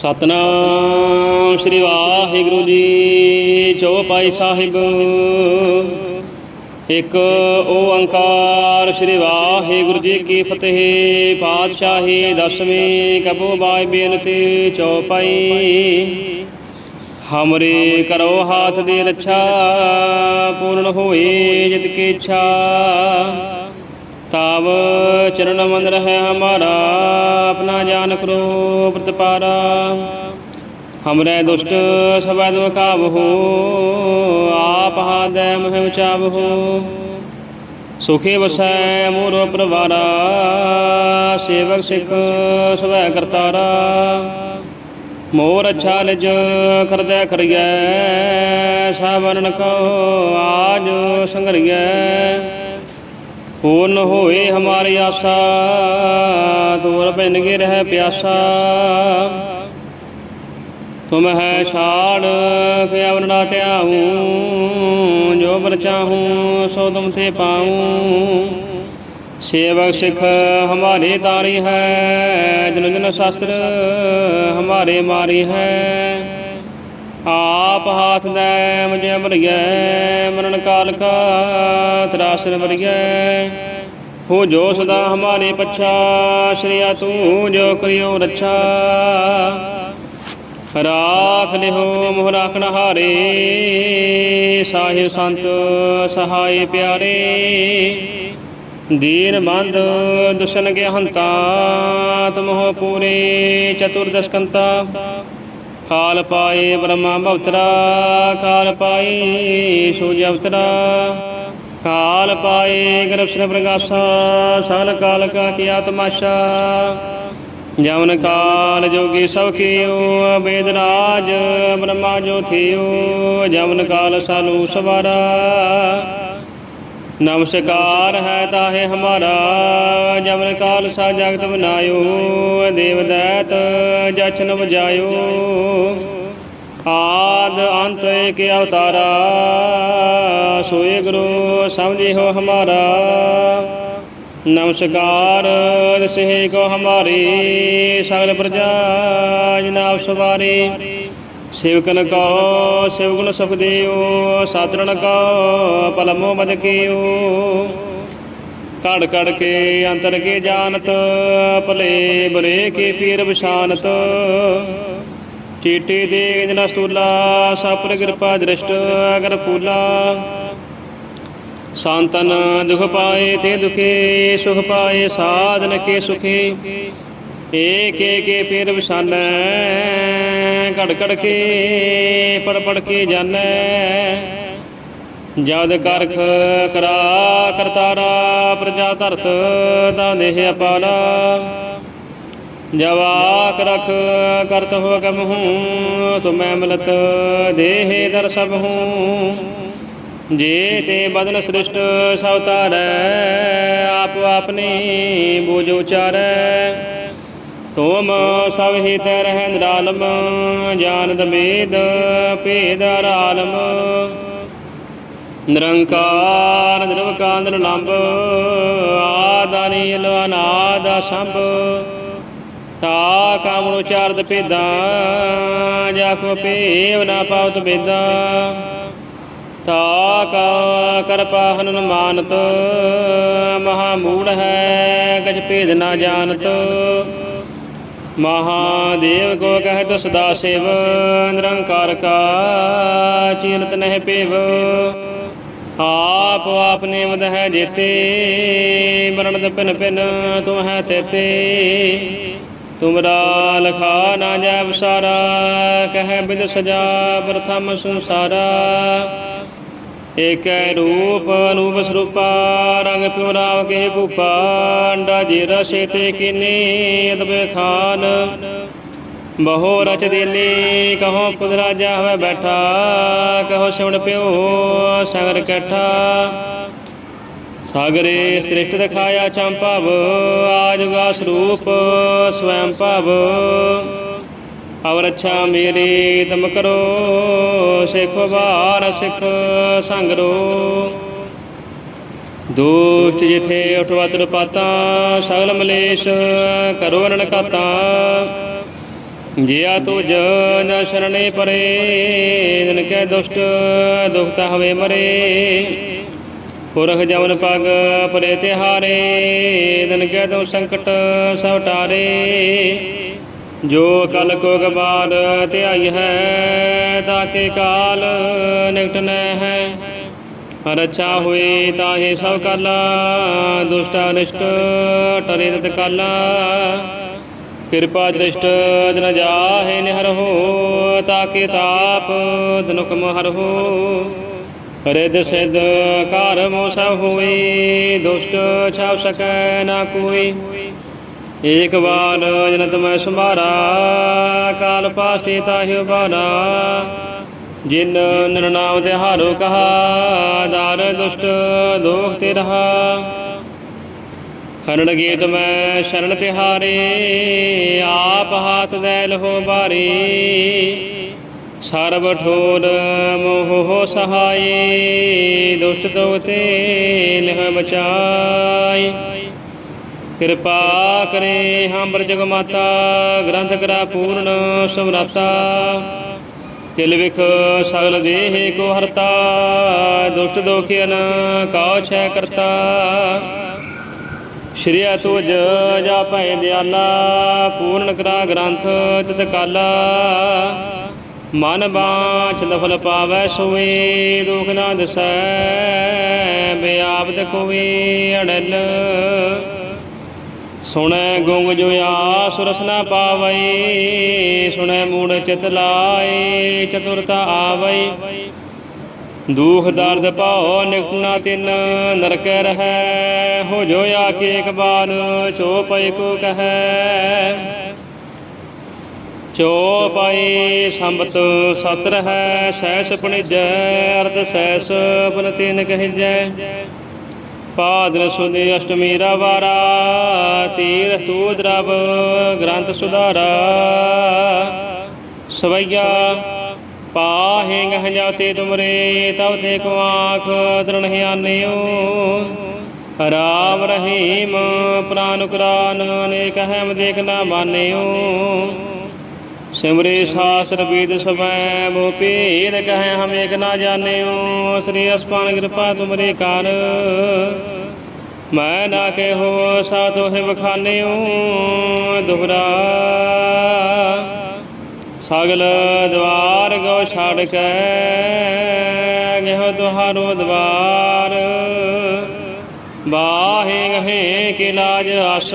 ਸਤਨਾਮ ਸ੍ਰੀ ਵਾਹਿਗੁਰੂ ਜੀ ਚੌਪਾਈ ਸਾਹਿਬ। ਇੱਕ ਓੰਕਾਰ ਸ੍ਰੀ ਵਾਹਿਗੁਰੂ ਜੀ ਕੀ ਫਤਿਹ, ਪਾਤਸ਼ਾਹੀ ਦਸਵੀਂ ਕਬੂ ਬਾਈ ਬੇਨਤੀ ਚੌਪਾਈ ਹਮਰੇ ਕਰੋ ਹਾਥ ਦੀ ਰੱਛਾ, ਪੂਰਨ ਹੋਏ ਜਿਤ ਕੀ ਇੱਛਾ। ਤਾਵ ਚਰਨ ਮੰਦਰ ਹੈ ਹਮਾਰਾ, ਆਪਣਾ ਜਾਨ ਕਰੋ ਪ੍ਰਤਪਾਰਾ। ਹਮਰੇ ਦੁਸ਼ਟ ਸਬੈ ਦੁ ਕਾਬਹੂ ਆਪ ਹਾਦੈ ਮਹਿ ਚਾਬਹੂ ਸੁਖੇ ਵਸੈ ਮੋਰ ਪਰਵਾਰਾ, ਸੇਵਕ ਸਿੱਖ ਸਵੈ ਕਰਤਾਰਾ। ਮੋਰ ਅੱਛਾ ਲਿਜ ਕਰਦੈ ਕਰੀਐ ਸਾਵਰਨ ਕੋ ਆਜ ਸੰਗਰੀਐ ਪੂਰਨ ਹੋਏ ਹਮਾਰੀ ਆਸਾ ਤੋਰ ਬਿਨਗੇ ਰਹਿ ਪਿਆਸਾ। ਤੁਮ ਹੈ ਛਾੜ ਕੇ ਅਵਰਣਾ ਧਿਆਉ, ਜੋ ਬਰ ਚਾਹੂੰ, ਸੋ ਤੁਮ ਤੇ ਪਾਉ। ਸੇਵਕ ਸਿੱਖ ਹਮਾਰੇ ਤਾਰੀ ਹੈ, ਜਨ ਜਨ ਸ਼ਾਸਤਰ ਹਮਾਰੇ ਮਾਰੀ ਹੈ। ਆਪ ਹਾਥ ਦੇ ਮੁਝੇ ਮਰਿਐ ਮਰਨ ਕਾਲ ਕਾ ਤਰਾਸਨ ਮਰਿਐ ਹੋ ਜੋ ਸਦਾ ਹਮਾਰੇ ਪਛਾ, ਸ਼੍ਰੀਆ ਤੂੰ ਜੋ ਕਰਿਓ ਰੱਛਾ। ਰਾਖ ਲਿਹੋ ਮੋਹ ਰਾਖਣ ਹਾਰੇ ਸਾਹਿਬ ਸੰਤ ਸਹਾਈ ਪਿਆਰੇ। ਦੀਨ ਬੰਦ ਦੁਸ਼ਨ ਕੇ ਹੰਤਾ ਤਮੋ ਪੂਰੇ ਚਤੁਰਦਸ਼ਕੰਤਾ। ਕਾਲ ਪਾਏ ਬ੍ਰਹਮਾ ਭਵਤਰਾ, ਕਾਲ ਪਾਏ ਸੂਰਜ ਅਵਤਰਾ। ਕਾਲ ਪਾਏ ਗਰਭਸ਼ਨ ਪ੍ਰਗਾਸਾ ਸਾਲ ਕਾਲ ਕਾ ਕੀ ਆਤਮਾਸ਼ਾ। ਜਵਨ ਕਾਲ ਜੋਗੀ ਸਭ ਕੀਓ ਵੇਦ ਰਾਜ ਬ੍ਰਹਮਾ ਜੋ ਥਿਓ ਜਵਨ ਕਾਲ ਸਾਲੂ ਸਵਾਰਾ। ਨਮਸਕਾਰ ਹੈ ਤਾਹੇ ਹਮਾਰਾ, ਜਮਨ ਕਾਲ ਸਾ ਜਗਤ ਬਨਾਇਓ ਦੇਵ ਦੈਤ ਜਛਨ ਬਜਾਇਓ ਆਦ ਅੰਤ ਏਕ ਅਵਤਾਰਾ, ਸੋਏ ਗੁਰੂ ਸਮਝਿਓ ਹਮਾਰਾ। ਨਮਸਕਾਰ ਦਸੇ ਕੋ ਹਮਾਰੀ, ਸਗਲ ਪ੍ਰਜਾ ਜਨਾਬ ਸਵਾਰੀ। ਸੇਵਕਨ ਕੋ ਸੇਵਗੁਣ ਸੁਖ ਦਿਓ ਸਾਧਰਣ ਕੋ ਪਲਮੋ ਮਦ ਕੀਓ ਕੜ ਕੜ ਕੇ ਅੰਤਰ ਕੇ ਜਾਣਤ ਭਲੇ ਬਰੇ ਕੇ ਪੀਰ ਵਿਸ਼ਾਨਤ ਚੀਟੀ ਦੇ ਜਨਾ ਸਤੂਲਾ ਸਾਪਰ ਕਿਰਪਾ ਦ੍ਰਿਸ਼ਟ ਅਗਰ ਫੂਲਾ ਸੰਤਨ ਦੁਖ ਪਾਏ ਤੇ ਦੁਖੇ ਸੁਖ ਪਾਏ ਸਾਧਨ ਕੇ ਸੁਖੇ ਏਕ ਏਕੇ ਪੇਰ ਵਿਸ਼ਾਨੈ ਘੜ ਘੜ ਕੇ ਪੜ ਪੜ ਕੇ ਜਾਣੈ ਜਦ ਕਰਖ ਕਰਾ ਕਰਤਾਰਾ, ਪ੍ਰਜਾ ਧਰਤ ਦਾ ਦੇਹ ਅਪਾਰਾ। ਜਵਾਕ ਰਖ ਕਰਤ ਹੁਕਮ ਕਮ ਹੂੰ, ਤੁਮੈ ਮਲਤ ਦੇਹ ਦਰ ਸਭ ਹੂੰ। ਜੇ ਤੇ ਬਦਨ ਸ੍ਰਿਸ਼ਟ ਸਭ ਤਾਰੈ ਆਪ ਆਪਨੀ ਬੂਝ ਉਚਾਰੈ। ਤੁਮ ਸਭ ਹੀ ਰਹਿ ਨਿਰਾਲਮ ਜਾਣਦ ਵੇਦ ਭੇਦ ਆਲਮ ਨਿਰੰਕਾਰ, ਨਿਰਵਕਾਰ ਨਿਰਲੰਭ ਆਦਾਨੀ ਲੋ ਅਨਾਦ ਸੰਭ ਤਾ ਕਾਮ ਨੂੰ ਉਚਾਰਦ ਭੇਦਾਂ, ਜਾ ਕੋ ਭੇਵ ਨਾ ਪਾਵਤ ਬੇਦਾਂ ਤਾ ਕਾ ਕਰਪਾ ਪਾਹਨ ਨ ਮਾਨਤ ਮਹਾ ਮੂੜ ਹੈ, ਗਜ ਭੇਦ ਨਾ ਜਾਣਤ। ਮਹਾਦੇਵ ਕੋ ਕਹਿਤ ਸਦਾ ਸੇਵ, ਨਿਰੰਕਾਰ ਕਾ ਚੀਨਤ ਨਹਿ ਪੇਵ। ਆਪ ਆਪਨੇ ਮਦ ਹੈ ਜੇਤੇ, ਮਰਨ ਪਿਨ ਪਿਨ ਤੁਮ ਹੈ ਤੇਤੇ। ਤੁਮਰਾ ਲਖਾ ਨਾ ਜੈ ਵਸਾਰਾ, ਕਹਿ ਬਿਦ ਸਜਾ ਪ੍ਰਥਮ ਸੰਸਾਰਾ। ਏਕੈ ਰੂਪ ਅਨੂਪ ਸਰੂਪਾ, ਰੰਗ ਪਿਉ ਰਾਵ ਕੇ ਭੂਪਾ, ਅੰਡਾ ਜੀ ਰਸੇ ਤੇ ਕਿਨੇ ਅਦਬੇ ਖਾਨ। ਬਹੁ ਰਚ ਦੇਨੇ, ਕਹੋ ਖੁਦ ਰਾਜਾ ਹੋਵੇ ਬੈਠਾ, ਕਹੋ ਸਿਵਣ ਪਿਓ ਸਗਰ ਕੈਠਾ। ਸਾਗਰੇ ਸ੍ਰਿਸ਼ਟ ਦਿਖਾਇਆ ਚੰਪਾਵ ਆਜੁਗਾ ਸਰੂਪ ਸਵੈੰ ਭਵ। ਅਵਰ ਅੱਛਾ ਮੇਰੀ ਤਮ ਕਰੋ, ਸਿੱਖ ਬਾਰ ਸਿੱਖ ਸੰਗਰੋ। ਦੁਸ਼ਟ ਜਿਥੇ ਉਠਵਤ ਪਾਤਾ ਸਗਲ ਮਲੇਸ਼ ਕਰੋ ਅਨਣ ਕਾਤਾ ਜਿਆ ਤੁਜ ਨ ਸ਼ਰਣੇ ਪਰੇ ਦਿਨ ਕੈ ਦੁਸ਼ਟ ਦੁਖਤਾ ਹਵੇ ਮਰੇ। ਪੁਰਖ ਜਮਨ ਪਗ ਪਰੇ ਤਿਹਾਰੇ ਦਿਨ ਕੈ ਦੋ ਸੰਕਟ ਸਭ ਟਾਰੇ। ਜੋ ਕਲ ਕੋ ਗਬਾਰ ਧਿਆਈ ਹੈ, ਤਾਕੇ ਕਾਲ ਨਿਕਟ ਨੈ ਹੈ। ਰਛਾ ਹੋਏ ਤਾਹੇ ਸਭ ਕਾਲਾ, ਦੁਸ਼ਟ ਅਨਿਸ਼ਟ ਟਰੇ ਤਤ ਕਾਲਾ। ਕਿਰਪਾ ਦ੍ਰਿਸ਼ਟ ਜਨ ਜਾਹੇ ਨਿਹਰ ਹੋ, ਤਾਕੇ ਤਾਪ ਦਨੁਕਮ ਹਰ ਰਿਦ ਸਿਧ ਘਰ ਮੋ ਸਭ ਹੋਈ ਦੁਸ਼ਟ ਛਾਵ ਸਕੈ ਨਾ ਕੋਈ। ਏਕ ਵਾਰ ਜਨਤ ਮੈਂ ਸੰਭਾਰਾ, ਕਾਲ ਪਾਸੇ ਤਾਹਿ ਉਬਾਰਾ ਜਿਨ ਨਿਰਨਾਮ ਤੇ ਹਾਰੋ ਕਹਾ, ਦਾਰ ਦੁਸ਼ਟ ਦੋਖ ਤੇ ਰਹਾ। ਖਰਣ ਗੀਤ ਮੈਂ ਸ਼ਰਨ ਤੇ ਹਾਰੇ, ਆਪ ਹਾਥ ਦੇ ਲਹੋ ਬਾਰੀ। ਸਰਬ ਠੋਰ ਮੋਹ ਹੋ ਸਹਾਈ ਦੁਸ਼ਟ ਦੋਖ ਲਹ ਬਚਾਈ ਕਿਰਪਾ ਕਰੇ ਹੰਬਰ ਜਗ ਮਾਤਾ, ਗ੍ਰੰਥ ਕਰਾ ਪੂਰਨ ਸਮਰਾਤਾ ਤਿਲ ਵਿਖ ਸਗਲ ਦੇਹ ਕੋ ਹਰਤਾ, ਦੁਸ਼ਟ ਦੋਖਿਨ ਕਾਉ ਛੈ ਕਰਤਾ। ਸ਼੍ਰੀ ਤੁਜ ਜਾ ਭੈ ਦਿਆਲਾ, ਪੂਰਨ ਕਰਾ ਗ੍ਰੰਥ ਤਿਤ ਕਾਲਾ। ਮਨ ਬਾਛ ਲਫਲ ਪਾਵੈ ਸੋਏ, ਦੁਖ ਨਾ ਦਸੈ ਬਿਆਪਤ ਕੋਵੇ ਅੜਲ। ਸੁਣੈ ਗੁੰਗ ਜੋ ਆਸ ਰਸਨਾ ਪਾਵਈ, ਸੁਣੈ ਮੂੜ ਚਿਤ ਲਾਏ ਚਤੁਰਤਾ ਆਵਈ। ਦੁਖ ਦਰਦ ਪਾਉ ਨਿਕਟਣਾ ਤਿਨ, ਨਰਕੈ ਰਹੈ, ਹੋ ਜੋ ਆਕੇ ਇੱਕ ਬਾਰ ਚੋ ਪਈ ਕੋ ਕਹੈ। ਚੋ ਸੰਬਤ ਸਤ ਰਹੈ ਸੈਸ ਪਣਿਜੈ, ਅਰਥ ਸੈਸ ਪਨ ਤਿਨ ਕਹਿਜੈ। ਪਾਦਨ ਸੁਦੇ ਅਸ਼ਟਮੀ ਰਵਾਰਾ ਤੀਰਥ ਤੂ ਦਰਬ ਗ੍ਰੰਥ ਸੁਧਾਰਾ। ਸਵਈਆ, ਪਾਹੇ ਗਹ ਜਾਤੇ ਤੁਮਰੇ, ਤਵ ਤੇ ਕੋ ਆਖ ਦਰਣ ਰਾਮ ਰਹੀਮ, ਪ੍ਰਾਨ ਕੁਰਾਨ, ਅਨੇਕ ਹਮ ਦੇਖ ਨਾ ਮਾਨਿਓ। ਸਿਮਰੇ ਸਾਸਰ ਬੀਦ ਸਵੈ ਮੋ ਪੀਰ ਕਹੈ ਹਮ ਏਕ ਨਾ ਜਾਣਿਓ, ਸ੍ਰੀ ਅਸਪਾਨ ਕਿਰਪਾ ਤੁਮਰੇ ਕਰ। ਮੈਂ ਨਾ ਕਹਿਓ ਸਾਥੋ ਹੈ ਬਖਾਨਿਓ ਦੁਹਰਾ ਸਗਲ ਦਵਾਰ ਗੋ ਛਾੜ ਕੇ, ਗਹਿ ਤੁਹਾਰੋ ਦਵਾਰ। ਬਾਹੇ ਗਹੇ ਕਿ ਲਾਜ ਅਸ।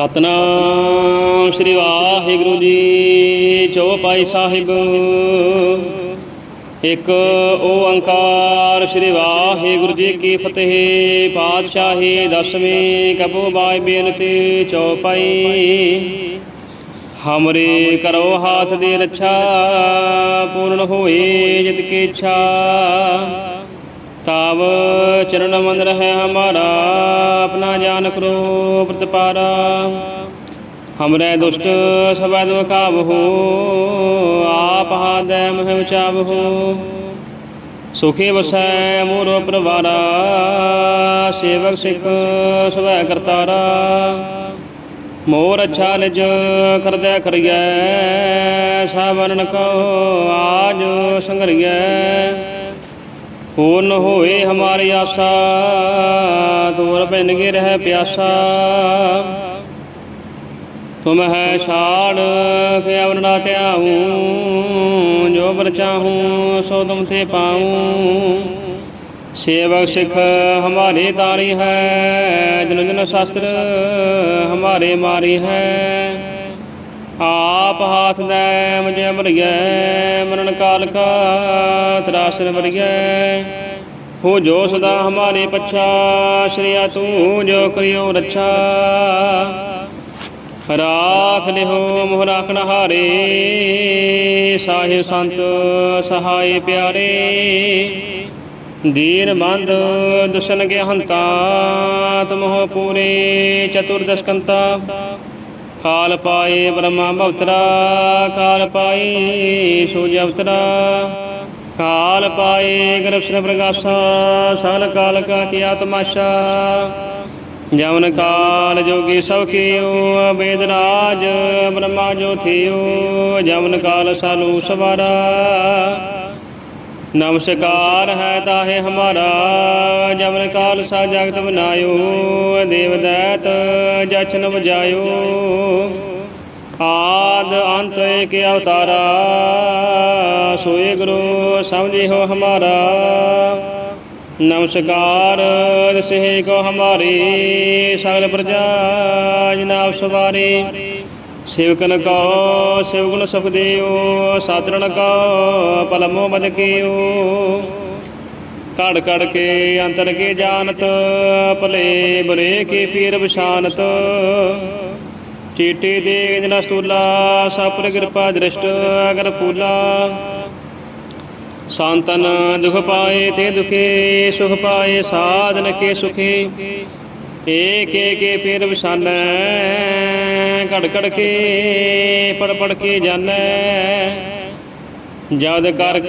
ਸਤਨਾਮ ਸ੍ਰੀ ਵਾਹਿਗੁਰੂ ਜੀ ਚੌਪਾਈ ਸਾਹਿਬ। ਇੱਕ ਓੰਕਾਰ ਸ੍ਰੀ ਵਾਹਿਗੁਰੂ ਜੀ ਕੀ ਫਤਿਹ, ਪਾਤਸ਼ਾਹੀ ਦਸਵੇਂ ਕਬੂ ਬਾਈ ਬੇਨਤੀ ਚੌਪਾਈ ਹਮਰੇ ਕਰੋ ਹਾਥ ਦੀ ਰੱਛਾ, ਪੂਰਨ ਹੋਏ ਜਿਤ ਕੀ ਇੱਛਾ। ਤਾਵ ਚਰਨ ਮੰਦ ਰਹਿ ਹਮਾਰਾ, ਆਪਣਾ ਜਾਨ ਕਰੋ ਪ੍ਰਤਪਾਰਾ। ਹਮਰੇ ਦੁਸ਼ਟ ਸਬੈ ਦੁਖਾਵ ਹੋ ਆਪ ਹਾਦੈ ਮਹਿ ਵਿਚਾਵ ਸੁਖੇ ਵਸੈ ਮੋਰ ਪਰਵਾਰਾ, ਸੇਵਕ ਸਿੱਖ ਸਵੈ ਕਰਤਾਰਾ। ਮੋਰ ਅੱਛਾ ਨਿਜ ਕਰਦੈ ਕਰੀਐ ਸਾਵਰਨ ਕੋ ਆਜ ਸੰਗਰੀਐ। ਪੂਰਨ ਹੋਏ ਹਮਾਰੀ ਆਸਾ ਤੋਰ ਬਿਨ ਕੇ ਰਹਿ ਪਿਆਸਾ। ਤੁਮ ਹੈ ਛਾੜ ਕੇ ਅਵਰਣਾ ਧਿਆਉ, ਜੋ ਬਰ ਚਾਹੂੰ ਸੋ ਤੁਮ ਤੇ ਪਾਉ। ਸੇਵਕ ਸਿੱਖ ਹਮਾਰੇ ਤਾਰੀ ਹੈ, ਜਨ ਜਨ ਸ਼ਾਸਤਰ ਹਮਾਰੇ ਮਾਰੀ ਹੈ। ਆਪ ਹਾਥ ਦੇ ਮੁਝੇ ਮਰਿਐ ਮਰਨ ਕਾਲ ਕਾ ਤਰਾਸਨ ਮਰਿਐ ਹੋ ਜੋ ਸਦਾ ਹਮਾਰੇ ਪਛਾ, ਸ਼੍ਰੀਆ ਤੂੰ ਜੋ ਕਰਿਓ ਰੱਛਾ। ਰਾਖ ਲਿਹੋ ਮੋਹ ਰਾਖਣ ਹਾਰੇ, ਸਾਹਿਬ ਸੰਤ ਸਹਾਈ ਪਿਆਰੇ। ਦੀਨ ਬੰਦ ਦੁਸ਼ਨ ਕੇ ਹੰਤਾ, ਤਮੋਹ ਪੂਰੇ ਚਤੁਰਦਸਕੰਤਾ। ਕਾਲ ਪਾਏ ਬ੍ਰਹਮਾ ਭਵਤਰਾ ਕਾਲ ਪਾਏ ਸੂਰਜ ਅਵਤਰਾ। ਕਾਲ ਪਾਏ ਗਰਭਸ਼ਨ ਪ੍ਰਗਾਸਾ, ਸਗਲ ਕਾਲ ਕਾ ਕੀਆ ਤਮਾਸ਼ਾ। ਜਮਨ ਕਾਲ ਜੋਗੀ ਸਭ ਕੀਓ ਵੇਦ ਰਾਜ ਬ੍ਰਹਮਾ ਜੋ ਥਿਓ। ਜਮਨ ਕਾਲ ਸਾਲੂ ਸਵਾਰਾ। ਨਮਸਕਾਰ ਹੈ ਤਾਹੇ ਹਮਾਰਾ, ਜਮਨ ਕਾਲ ਸਾ ਜਗਤ ਬਨਾਇਓ, ਦੇਵ ਦੈਤ ਜਚਨ ਬਜਾਇਓ ਆਦ ਅੰਤ ਏਕ ਅਵਤਾਰਾ, ਸੋਏ ਗੁਰੂ ਸਮਝਿਓ ਹਮਾਰਾ। ਨਮਸਕਾਰ ਦਸੇ ਕੋ ਹਮਾਰੀ, ਸਗਲ ਪ੍ਰਜਾ ਜਨਾਬ ਸਵਾਰੀ। ਸੇਵਕਨ ਕੋ ਸੇਵਗੁਣ ਸੁਖ ਦਿਓ ਸਾਤਰਣ ਕੋ ਪਲਮੋ ਬਦ ਕੀਓ ਕੜ ਕੜ ਕੇ ਅੰਤਰ ਕੇ ਜਾਣਤ ਭਲੇ ਬੁਰੇ ਕੇ ਪੀਰ ਵਿਸ਼ਾਨਤ ਚੀਟੀ ਦੇ ਜਨ ਸਤੂਲਾ ਸਾਪਰ ਕਿਰਪਾ ਦ੍ਰਿਸ਼ਟ ਅਗਰ ਫੂਲਾ ਸੰਤਨ ਦੁਖ ਪਾਏ ਤੇ ਦੁਖੇ ਸੁਖ ਪਾਏ ਸਾਧਨ ਕੇ ਸੁਖੇ ਏਕ ਏਕੇ ਪੀਰ ਵਿਸਾਨੈ ਘੜ ਘੜ ਕੇ, ਪੜ ਪੜ ਕੇ ਜਾਣੈ ਜਦ ਕਰਖ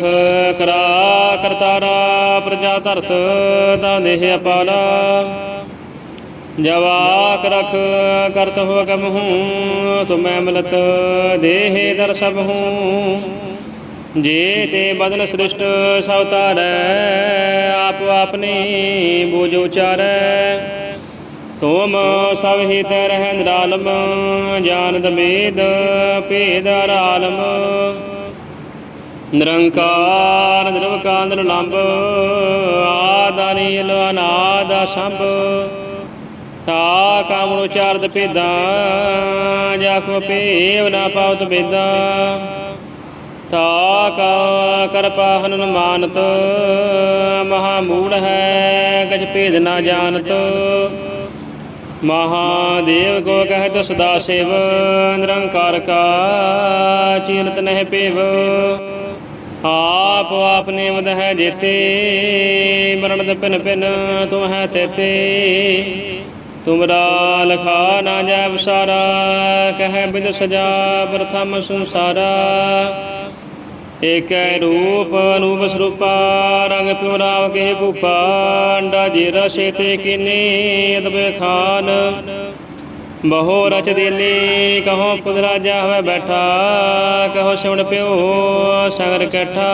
ਕਰਾ ਕਰਤਾਰਾ, ਪ੍ਰਜਾ ਧਰਤ ਤਾਂ ਦੇਹ ਅਪਾਰਾ ਜਵਾਕ ਰਖ ਕਰਤ ਹੋ ਕਮ ਹੂੰ, ਤੁਮੈ ਮਲਤ ਦੇਹ ਦਰ ਸਭ ਹੂੰ। ਜੇ ਤੇ ਬਦਲ ਸ੍ਰਿਸ਼ਟ ਸਭ ਤਾਰੈ ਆਪ ਆਪਨੀ ਬੂਝ ਉਚਾਰੈ। ਤੁਮ ਸਭ ਹੀ ਤੇ ਰਹਿ ਨਿਰਾਲਮ ਜਾਨਦ ਵੇਦ ਭੇਦ ਆਲਮ ਨਿਰੰਕਾਰ, ਨਿਰਵਕਾਰ ਨਿਰਲੰਭ ਆਦਾਨੀ ਲੋ ਅਨਾਦ ਸੰਭ ਤਾ ਕਾਮ ਨੂੰ ਚਾਰਦ ਭੇਦਾਂ, ਜਾ ਕੋ ਭੇਵ ਨਾ ਪਾਉਤ ਬੇਦਾਂ ਤਾ ਕਾ ਕਰਪਾ ਹਨਨ ਮਾਨਤ, ਮਹਾ ਮੂੜ ਹੈ, ਗਜ ਭੇਦ ਨਾ ਜਾਣਤ ਮਹਾਦੇਵ ਕੋ ਕਹਿਤ ਸਦਾ ਸੇਵ, ਨਿਰੰਕਾਰ ਕਾ ਚੀਨਤ ਨਹਿ ਪੇਵ। ਆਪ ਆਪਨੇ ਮਦ ਹੈ ਜੇਤੇ ਮਰਨ ਪਿਨ ਪਿਨ ਤੁਮ ਹੈ ਤੇਤੇ। ਤੁਮਰਾ ਲਖਾ ਨਾ ਜੈ ਵਿਸਾਰਾ, ਕਹਿ ਬਿਦ ਸਜਾ ਪ੍ਰਥਮ ਸੰਸਾਰਾ। ਏਕੈ ਰੂਪ, ਅਨੂਪ ਸਰੂਪਾ, ਰੰਗ ਪਿਉ ਰਾਵ ਕੇ ਭੂਪਾ, ਅੰਡਾ ਜੀ ਰਸੇ ਤੇ ਕਿਨੇ ਅਦਬੇ ਖਾਨ। ਬਹੁ ਰਚ ਦੇਲੇ, ਕਹੋ ਪੁੱਤ ਰਾਜਾ ਹੋਵੇ ਬੈਠਾ, ਕਹੋ ਸਿਵਣ ਪਿਓ ਸਗਰ ਇਕੱਠਾ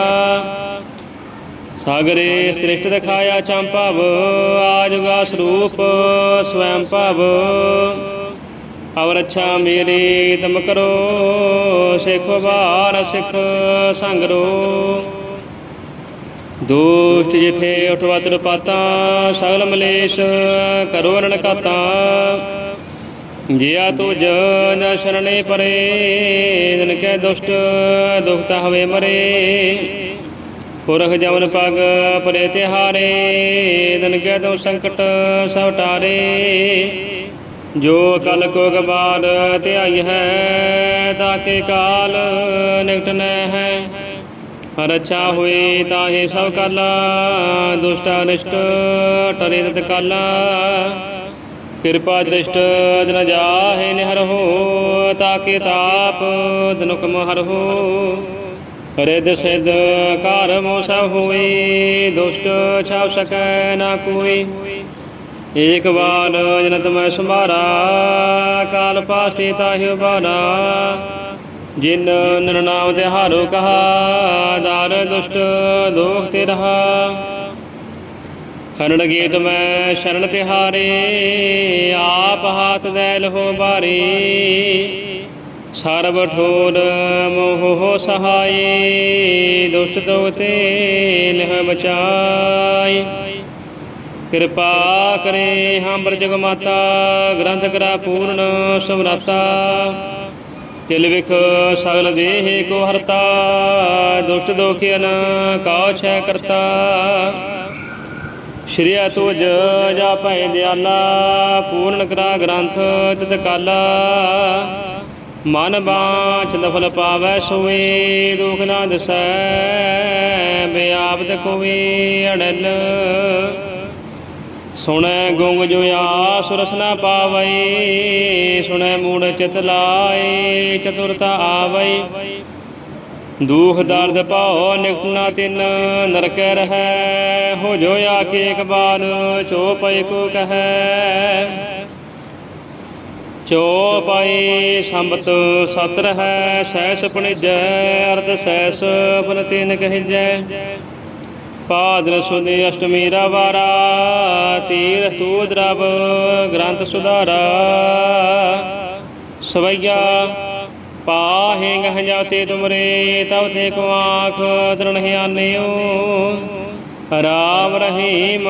ਸਾਗਰੇ ਸ੍ਰਿਸ਼ਟ ਦਿਖਾਇਆ ਚੰਪਵ ਆਜੁਗਾ ਸਰੂਪ ਸਵੈੰ ਭਵ। ਅਵਰ ਅੱਛਾ ਮੇਰੀ ਤਮ ਕਰੋ, ਸਿੱਖ ਵਾਰ ਸਿੱਖ ਸੰਗਰੋ। ਦੋਸਤ ਜਿਥੇ ਉਠਵਾ ਰਪਾਤਾ, ਸਗਲ ਮਲੇਸ਼ ਕਰੋ ਰਣ ਕਾਤਾ ਜਿਆ ਤੁਜ ਨ ਸ਼ਰਣੇ ਪਰੇ ਦਿਨ ਕੈ ਦੁਸ਼ਟ ਦੁਖਤਾ ਹਵੇ ਮਰੇ। ਪੁਰਖ ਜਮਨ ਪਗ ਪਰੇ ਤਿਹਾਰੇ ਦਿਨ ਕੈ ਦੋ ਸੰਕਟ ਸਭ ਟਾਰੇ। ਜੋ ਕਲ ਕੋ ਗਬਾਰ ਧਿਆਈ ਹੈ, ਤਾਕੇ ਕਾਲ ਨਿਕਟ ਨ ਹੈ। ਅੱਛਾ ਹੋਏ ਤਾਹੇ ਸਭ ਕਾਲਾ, ਦੁਸ਼ਟ ਨਿਸ਼ਟ ਟਰੇ ਤਤ ਕਾਲਾ। ਕਿਰਪਾ ਦ੍ਰਿਸ਼ਟ ਜਨ ਜਾਹੇ ਨਿਹਰ ਹੋ, ਤਾਕੇ ਤਾਪ ਦਨੁਕ ਮਹਰ ਹੋ। ਰਿਦ ਸਿਧ ਘਰ ਮੋ ਸਭ ਹੋਈ ਦੁਸ਼ਟ ਛਾਪ ਸਕੈ ਨਾ ਕੋਈ। ਏਕ ਬਾਰ ਜਨਤ ਮੈਂ ਸੰਭਾਰਾ, ਕਾਲ ਪਾਸੇ ਤਾਹਿ ਉਬਾਰਾ ਜਿਨ ਨਿਰਨਾਮ ਤੇ ਹਾਰੋ ਕਹਾ, ਦਾਰ ਦੁਸ਼ਟ ਦੋਖ ਤੇ ਰਹਾ। ਖਰੜ ਗੀਤ ਮੈਂ ਸ਼ਰਨ ਤਿਹਾਰੇ ਆਪ ਹਾਥ ਦੈਲ ਹੋ ਬਾਰੀ। ਸਰਬ ਠੋਰ ਮੋਹ ਸਹਾਈ, ਦੁਸ਼ਟ ਦੋਖ ਤੇ ਲਹ ਬਚਾਈ ਕਿਰਪਾ ਕਰੇ ਹੰਬਰ ਜਗ ਮਾਤਾ, ਗ੍ਰੰਥ ਕਰਾ ਪੂਰਨ ਸਮਰਾਤਾ ਤਿਲ ਵਿਖ ਸਗਲ ਦੇਹ ਕੋ ਹਰਤਾ, ਦੁਸ਼ਟ ਦੋਖਿਨ ਕਾਉ ਛੈ ਕਰਤਾ। ਸ਼੍ਰੀ ਅਤੁਜ ਜਾ ਭੈ ਦਿਆਲਾ, ਪੂਰਨ ਕਰਾ ਗ੍ਰੰਥ ਤਿਤ ਕਾਲਾ। ਮਨ ਬਾਛ ਦਫਲ ਪਾਵੈ ਸੋਏ ਦੁਖ ਨਾ ਦਸੈ ਬਿਆਪਤ ਕੋਵੇ ਅੜਲ। ਸੁਣੈ ਗੁੰਗ ਜੋ ਆਸ ਰਸ ਪਾਵਈ, ਸੁਣੈ ਮੂੜ ਚਿਤ ਲਾਏ, ਚਤੁਰਤਾ ਆਵਈ। ਦੂਖ ਦਰਦ ਪਾਉ ਨਿਕਟਣਾ ਤਿਨ, ਨਰਕੈ ਰਹੈ, ਹੋ ਜੋ ਆਕੇ ਇਕ ਬਾਰ ਚੋ ਪਈ ਕੋ ਕਹੈ। ਚੋ ਪਾਈ ਸੰਬਤ ਸਤ ਰਹੈ, ਸਹਿਸ ਪਣਿਜੈ, ਅਰਥ ਸਹਿਸ ਪਨ ਤਿਨ ਕਹਿਜੈ। ਪਾਦਨ ਸੁਦੇ ਅਸ਼ਟਮੀ ਰਵਾਰਾ, ਤੀਰ ਤੂ ਦਰਬ ਗ੍ਰੰਥ ਸੁਧਾਰਾ। ਸਵਈਆ ਪਾਹੇ ਗਹ ਜਾਤੇ ਤੁਮਰੇ, ਤਵ ਤੇ ਕੋ ਆਖ ਦ੍ਰਣ ਹਿਆਨਿਓ ਰਾਮ ਰਹੀਮ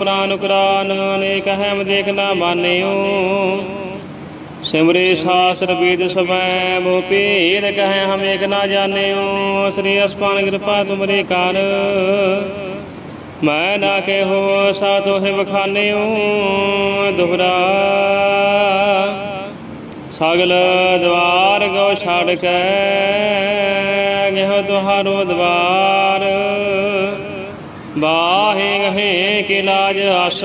ਪ੍ਰਾਨ ਕੁਰਾਨ, ਅਨੇਕ ਹਮ ਦੇਖ ਨਾ ਮਾਨਿਓ। ਸਿਮਰੇ ਸਾਸਰ ਵੇਦ ਸਵੈ ਮੋ ਭੇਦ ਕਹੈ ਹਮ ਏਕ ਨਾ ਜਾਣਿਓ, ਸ੍ਰੀ ਅਸਪਾਨ ਕਿਰਪਾ ਤੁਮਰੇ ਕਰ। ਮੈਂ ਨਾ ਕਹੋ ਸਾ ਤੋਹਿ ਬਖਾਨਿਓ ਦੁਹਰਾ। ਸਗਲ ਦਵਾਰ ਗੋ ਛੜ ਕੇ, ਗਹਿ ਤੁਹਾਰੋ ਦਵਾਰ। ਬਾਹੇ ਗਹੇ ਕੇ ਲਾਜ ਅਸ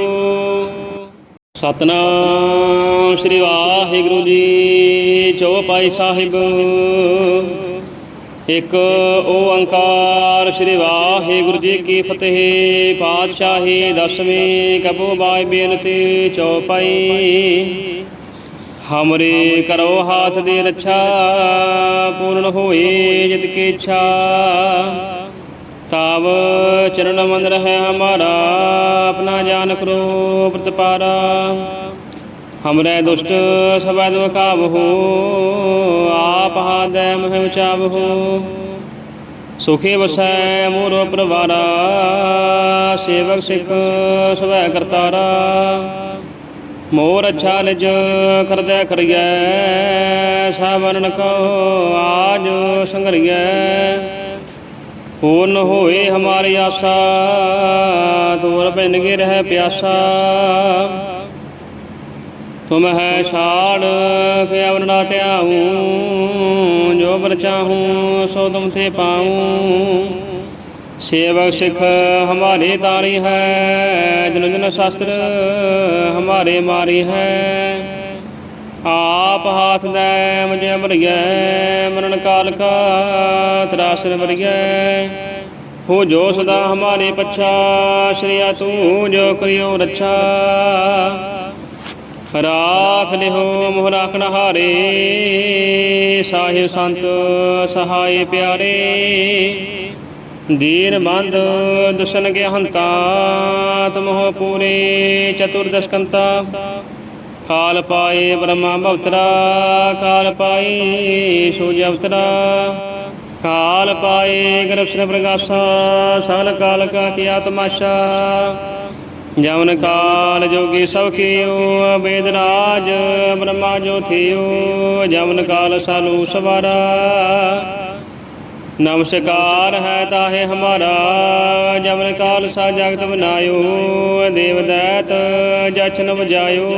ਸਤਨਾਮ ਸ੍ਰੀ ਵਾਹਿਗੁਰੂ ਜੀ ਚੌਪਾਈ ਸਾਹਿਬ। ਇੱਕ ਓੰਕਾਰ ਸ੍ਰੀ ਵਾਹਿਗੁਰੂ ਜੀ ਕੀ ਫਤਿਹ। ਪਾਤਸ਼ਾਹੀ ਦਸਵੀਂ ਕਬੂ ਬਾਈ ਬੇਨਤੀ ਚੌਪਾਈ ਹਮਰੇ ਕਰੋ ਹਾਥ ਦੀ ਰੱਛਾ, ਪੂਰਨ ਹੋਏ ਜਿਤ ਕੀ ਇੱਛਾ। ਤਾਵ ਚਰਨ ਮੰਦ ਰਹਿ ਹਮਾਰਾ, ਆਪਣਾ ਜਾਨ ਕਰੋ ਪ੍ਰਤਪਾਰਾ। ਹਮਰੇ ਦੁਸ਼ਟ ਸਬੈ ਦੁਖਾਵਹੋ ਆਪ ਹਾਦੈ ਮਹਿ ਉਚਾਵਹੋ। ਸੁਖੇ ਵਸੈ ਮੋਰ ਪਰਵਾਰਾ, ਸੇਵਕ ਸਿੱਖ ਸਵੈ ਕਰਤਾਰਾ। ਮੋਰ ਅੱਛਾ ਨਿਜ ਕਰਦੈ ਕਰੀਐ ਸਾਵਰਨ ਕੋ ਆਜ ਸੰਗਰੀਐ ਪੂਰਨ ਹੋਏ ਹਮਾਰੀ ਆਸਾ ਤੋਰ ਬਿਨਗੇ ਰਹਿ ਪਿਆਸਾ। ਤੁਮ ਹੈ ਛਾੜ ਕੇ ਅਵਰਣਾ ਧਿਆਉ ਜੋ ਬਰ ਚਾਹੂੰ ਸੋ ਤੁਮ ਤੇ ਪਾਉ ਸੇਵਕ ਸਿੱਖ ਹਮਾਰੇ ਤਾਰੀ ਹੈ, ਜਨ ਜਨ ਸ਼ਾਸਤਰ ਹਮਾਰੇ ਮਾਰੀ ਹੈ। ਆਪ ਹਾਥ ਦੇ ਮੁਝੇ ਮਰਿਐ ਮਰਨ ਕਾਲ ਕਾ ਤਰਾਸਰ ਮਰਿਐ ਹੋ ਜੋ ਸਦਾ ਹਮਾਰੇ ਪਛਾ, ਸ਼੍ਰੀਆ ਤੂੰ ਜੋ ਕਰਿਓ ਰੱਛਾ। ਰਾਖ ਲਿਹੋ ਮੋਹ ਰਾਖਣ ਹਾਰੇ, ਸਾਹਿਬ ਸੰਤ ਸਹਾਈ ਪਿਆਰੇ। ਦੀਨ ਬੰਦ ਦੁਸ਼ਨ ਕੇ ਹੰਤਾ ਤਮੋ ਪੂਰੇ ਚਤੁਰਦਸ਼ਕੰਤਾ। ਕਾਲ ਪਾਏ ਬ੍ਰਹਮਾ ਭਵਤਰਾ, ਕਾਲ ਪਾਏ ਸੂਜ ਅਵਤਰਾ। ਕਾਲ ਪਾਏ ਗਰਭਸ਼ਨ ਪ੍ਰਗਾਸਾ, ਸਗਲ ਕਾਲ ਕਾ ਕੀਆ ਤਮਾਸ਼ਾ ਜਵਨ ਕਾਲ ਜੋਗੀ ਸਭ ਕੀਓ ਬੇਦ ਰਾਜ ਬ੍ਰਹਮਾ ਜੋ ਥਿਓ। ਜਵਨ ਕਾਲ ਸਾਲੂ ਸਵਾਰਾ। ਨਮਸਕਾਰ ਹੈ ਤਾਹੇ ਹਮਾਰਾ, ਜਮਨ ਕਾਲ ਸਾ ਜਗਤ ਬਨਾਇਓ ਦੇਵ ਦੈਤ ਜਚਨ ਵਜਾਇਓ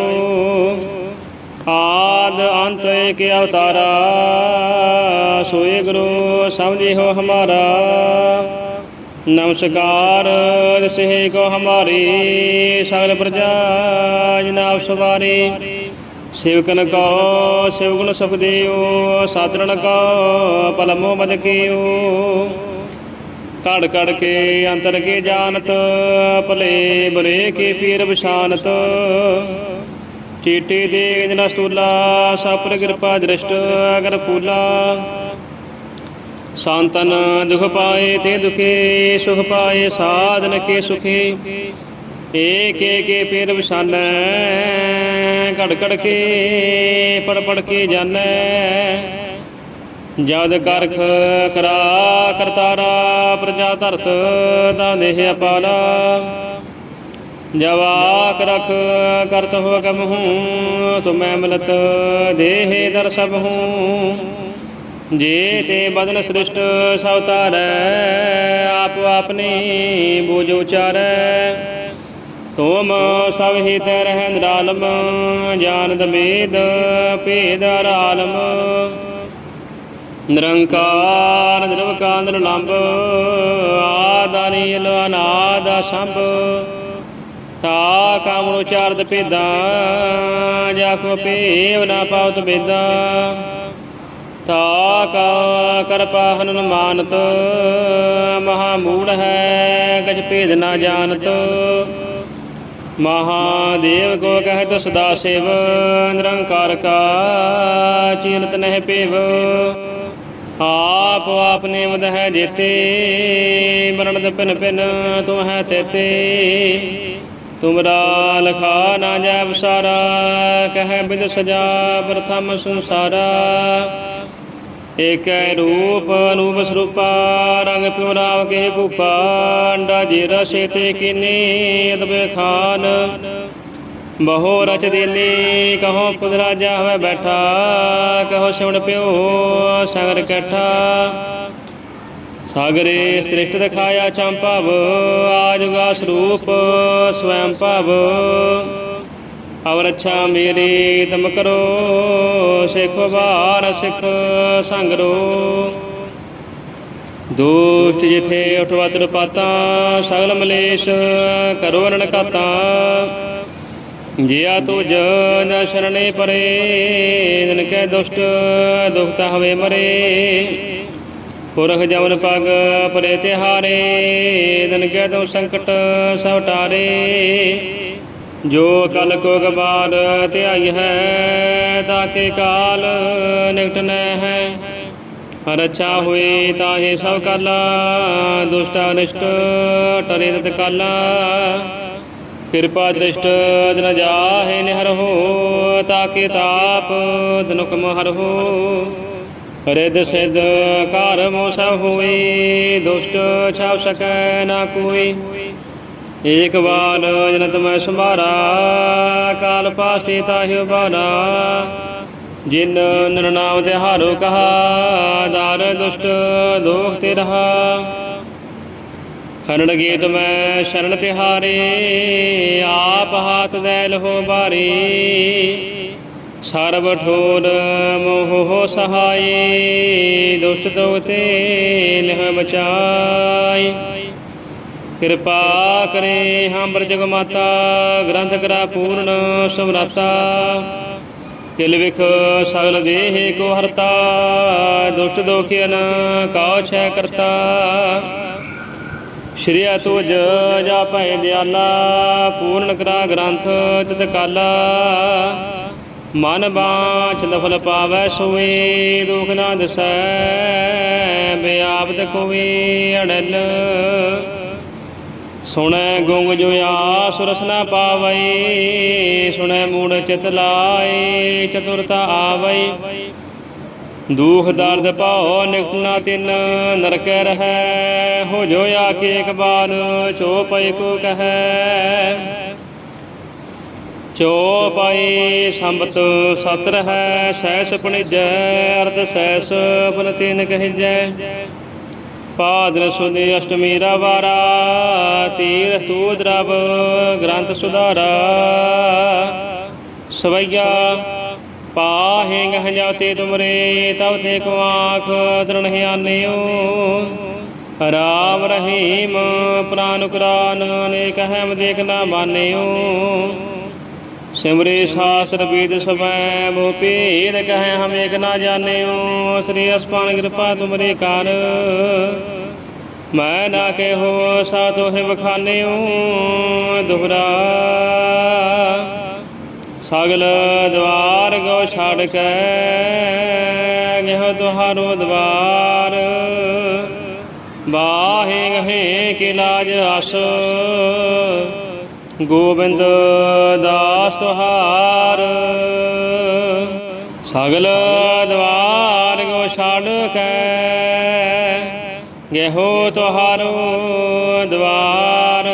ਆਦ ਅੰਤ ਏਕ ਅਵਤਾਰਾ, ਸੋਏ ਗੁਰੂ ਸਮਝਿਓ ਹਮਾਰਾ। ਨਮਸਕਾਰ ਦਸੇ ਕੋ ਹਮਾਰੀ, ਸਗਲ ਪ੍ਰਜਾ ਜਨਾਬ ਸਵਾਰੀ। ਸੇਵਕਨ ਕੋ, ਸੇਵਗੁਣ ਸੁਖ ਦਿਓ ਸਾਤਰਣ ਪਲਮੋ ਮਦ ਕੀਓ। ਕੜ ਕੜ ਕੇ ਅੰਤਰ ਕੇ ਜਾਣਤ, ਭਲੇ ਬਰੇ ਕੇ ਪੀਰ ਵਿਸ਼ਾਨਤ ਚੀਟੇ ਦੇ ਜਨ ਸਤੂਲਾ ਸਪਰ ਕਿਰਪਾ ਦ੍ਰਿਸ਼ਟ ਅਗਰ ਫੂਲਾ। ਸੰਤਨ ਦੁਖ ਪਾਏ ਤੇ ਦੁਖੇ, ਸੁਖ ਪਾਏ, ਸਾਧਨ ਕੇ ਸੁਖੇ। ਏਕ ਏਕੇ ਪੇਰ ਵਿਸਾਨੈ ਘੜ ਘੜ ਕੇ ਪੜ ਪੜ ਕੇ ਜਾਣੈ ਜਦ ਕਰਖ ਕਰਾ ਕਰਤਾਰਾ ਪ੍ਰਜਾ ਧਰਤ ਦਾ ਦੇਹ ਅਪਾਲਾ ਜਵਾਕ ਰਖ ਕਰਤ ਹੋ ਕਮ ਹੂੰ, ਤੁਮੈ ਮਿਲਤ ਦੇਹ ਦਰ ਸਭ ਹੂੰ। ਜੇ ਤੇ ਬਦਨ ਸ੍ਰਿਸ਼ਟ ਸਭ ਤਾਰੈ ਆਪ ਆਪਨੀ ਬੂਝ ਉਚਾਰੈ। ਤੁਮ ਸਭ ਹੀ ਰਹਿ ਨਿਰਾਲਮ ਜਾਨਦ ਵੇਦ ਭੇਦ ਆਲਮ ਨਿਰੰਕਾਰ, ਨਿਰਵਕਾਰ ਨਿਰਲੰਭ ਆਦਾਨੀ ਅਨਾਦ ਸੰਭ ਤਾ ਕਾਮ ਨੂੰ ਚਾਰਦ ਭੇਦਾਂ, ਜਾ ਕੋ ਭੇਵ ਨਾ ਪਾਉਤ ਬੇਦਾਂ ਤਾ ਕਾ ਕਰਪਾ ਹਨਨ ਮਾਨਤ, ਮਹਾ ਮੂੜ ਹੈ, ਗਜ ਭੇਦ ਨਾ ਜਾਣਤ। ਮਹਾਦੇਵ ਕੋ ਕਹਿਤ ਸਦਾ ਸੇਵ, ਨਿਰੰਕਾਰ ਕਾ ਚੀਨਤ ਨਹਿ ਪੇਵ। ਆਪ ਆਪਨੇ ਮਦ ਹੈ ਜੇਤੇ, ਮਰਨ ਦ ਪਿਨ ਪਿਨ ਤੁਮ ਹੈ ਤੇਤੇ ਤੁਮਰਾ ਲਖਾ ਨਾ ਜੈ ਸਾਰਾ ਕਹਿ ਬਿਦ ਸਜਾ ਪ੍ਰਥਮ ਸੰਸਾਰਾ। ਏਕੈ ਰੂਪ ਅਨੂਪ ਸਰੂਪਾ, ਰੰਗ ਪਿਉ ਰਾਵ ਕੇ ਭੂਪਾ, ਅੰਡਾ ਜੀ ਰਸੇ ਤੇ ਕੀਨੀ ਅਦਬੇ ਖਾਨ। ਬਹੁ ਰਚ ਦੇਨੀ ਕਹੋ ਪੁੱਤ ਰਾਜਾ ਹੋਵੇ ਬੈਠਾ, ਕਹੋ ਸਿਵਣ ਪਿਓ ਸਗਰ ਕੈਠਾ। ਸਾਗਰੇ ਸ੍ਰਿਸ਼ਟ ਦਿਖਾਇਆ ਚੰਪਾਵ ਆਜੁਗਾ ਸਰੂਪ ਸਵੈੰ ਭਵ। ਅਵਰ ਅੱਛਾ ਮੇਰੀ ਤਮ ਕਰੋ, ਸਿੱਖ ਬਾਰ ਸਿੱਖ ਸੰਗਰੋ। ਦੁਸ਼ਟ ਜਿਥੇ ਉਠਵਤਰ ਪਾਤਾ ਸਗਲ ਮਲੇਸ਼ ਕਰੋ ਰਣ ਕਾਤਾ ਜਿਆ ਤੁਜ ਨ ਸ਼ਰਣੇ ਪਰੇ ਦਿਨ ਕੈ ਦੁਸ਼ਟ ਦੁਖਤਾ ਹਵੇ ਮਰੇ। ਪੁਰਖ ਜਮਨ ਪਗ ਪਰੇ ਤਿਹਾਰੇ ਦਿਨ ਕੈ ਦੋ ਸੰਕਟ ਸਭ ਟਾਰੇ। ਜੋ ਕਲ ਕੋ ਗਬਾਰ ਧਿਆਈ ਹੈ, ਤਾਕੇ ਕਾਲ ਨਿਕਟ ਨੈ ਹੈ। ਰਛਾ ਹੋਏ ਤਾਹੇ ਸਭ ਕਾਲਾ, ਦੁਸ਼ਟ ਅਨਿਸ਼ਟ ਟਰੇ ਤਤ ਕਾਲਾ। ਕਿਰਪਾ ਦ੍ਰਿਸ਼ਟ ਜਨ ਜਾਹੇ ਨਿਹਰ ਹੋ, ਤਾਕੇ ਤਾਪ ਦਨੁਕਮ ਹਰ ਹੋ। ਰਿਦ ਸਿਧ ਘਰ ਮੋ ਸਭ ਹੋਈ ਦੁਸ਼ਟ ਛਾਪ ਸਕੈ ਨਾ ਕੋਈ। ਏਕ ਵਾਰ ਜਨਤ ਮੈਂ ਸੰਭਾਰਾ, ਕਾਲ ਪਾਸੇ ਤਾਹਿ ਉਬਾਰਾ। ਜਿਨ ਨਰਨਾਮ ਤੇ ਹਾਰੋ ਕਹਾ, ਦਾਰ ਦੁਸ਼ਟ ਦੋਖ ਤੇ ਰਹਾ। ਖਰੜ ਗੀਤ ਮੈਂ ਸ਼ਰਨ ਤਿਹਾਰੇ ਆਪ ਹਾਥ ਦੈਲ ਹੋ ਬਾਰੀ ਸਰਬ ਠੋਰ ਮੋਹ ਹੋ ਸਹਾਈ, ਦੁਸ਼ਟ ਦੋਖ ਤੇ ਲਹ ਬਚਾਈ ਕਿਰਪਾ ਕਰੇ ਹੰਬਰ ਜਗ ਮਾਤਾ, ਗ੍ਰੰਥ ਕਰਾ ਪੂਰਨ ਸਮਰਤਾ। ਕਿਲ ਵਿਖ ਸਗਲ ਦੇਹ ਕੋ ਹਰਤਾ, ਦੁਸ਼ਟ ਦੋਖਿਨ ਕਾਉ ਛੈ ਕਰਤਾ। ਸ਼੍ਰੀ ਤੁਜ ਜਾ ਭੈ ਦਿਆਲਾ, ਪੂਰਨ ਕਰਾ ਗ੍ਰੰਥ ਤਿਤ ਕਾਲਾ। ਮਨ ਬਾਛ ਲਫਲ ਪਾਵੈ ਸੋਏ, ਦੁਖ ਨਾ ਦਸੈ ਬਿਆਪਤ ਕੋਵੇ ਅੜਲ। ਸੁਣੈ ਗੁੰਗ ਜੋ ਆਸ ਰਸਨਾ ਪਾਵਈ, ਸੁਣੈ ਮੂੜ ਚਿਤ ਲਾਏ ਚਤੁਰਤਾ ਆਵਈ। ਦੁਖ ਦਰਦ ਪਾਉ ਨਿਕਟਣਾ ਤਿਨ, ਨਰਕੈ ਰਹੈ, ਹੋ ਜੋ ਆਖੇ ਇੱਕ ਬਾਰ ਚੋ ਪਈ ਕੋ ਕਹੈ। ਚੋ ਪਾਈ ਸੰਬਤ ਸਤ ਹੈ ਸਹਿਸ ਪਣਿਜੈ, ਅਰਥ ਸਹਿਸ ਪਨ ਤਿਨ ਕਹਿਜੈ। ਪਾਦਨ ਸੁਦੇ ਅਸ਼ਟਮੀ ਰਵਾਰਾ ਤੀਰਥ ਤੂਦਰਬ ਗ੍ਰੰਥ ਸੁਧਾਰਾ। ਸਵਈਆ, ਪਾਹੇ ਗਹ ਜਾਤੇ ਤੁਮਰੇ, ਤਵ ਤੇ ਕੋ ਦਰਣ ਹਿਆਨਿਓ ਰਾਮ ਰਹੀਮ ਪ੍ਰਾਨ ਕੁਰਾਨ, ਅਨੇਕ ਹਮ ਦੇਖ ਨਾ ਮਾਨਿਓ। ਸਿਮਰੇ ਸ਼ਾਸਤਰ ਵੇਦ ਸਭੈ ਮੋ ਭੇਦ ਕਹੈ ਹਮ ਏਕ ਨਾ ਜਾਣਿਓ, ਸ੍ਰੀ ਅਸਪਾਨ ਕਿਰਪਾ ਤੁਮਰੇ ਕਰ। ਮੈਂ ਨਾ ਕਹੋ ਸਾ ਤੋਹਿ ਬਖਾਨਿਓ ਦੁਹਰਾ। ਸਗਲ ਦਵਾਰ ਗੋ ਛਾੜ ਕੇ ਗਹਿ ਤੁਹਾਰੋ ਦਵਾਰ। ਬਾਹੇ ਗਹੇ ਕੇ ਲਾਜ ਆਸ। ਗੋਬਿੰਦ ਦਾਸ ਤੁਹਾਰ। ਸਗਲ ਦਵਾਰ ਗੋ ਛੱਡ ਕੇ ਗਹਿਓ ਤੁਹਾਰੋ ਦਵਾਰ।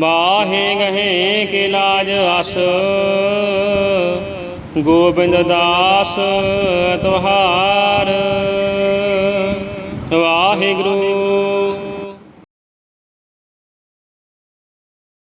ਬਾਹੇ ਗਹੇ ਕੇ ਲਾਜ ਅਸ। ਗੋਬਿੰਦ ਦਾਸ ਤੁਹਾਰ। ਵਾਹਿਗੁਰੂ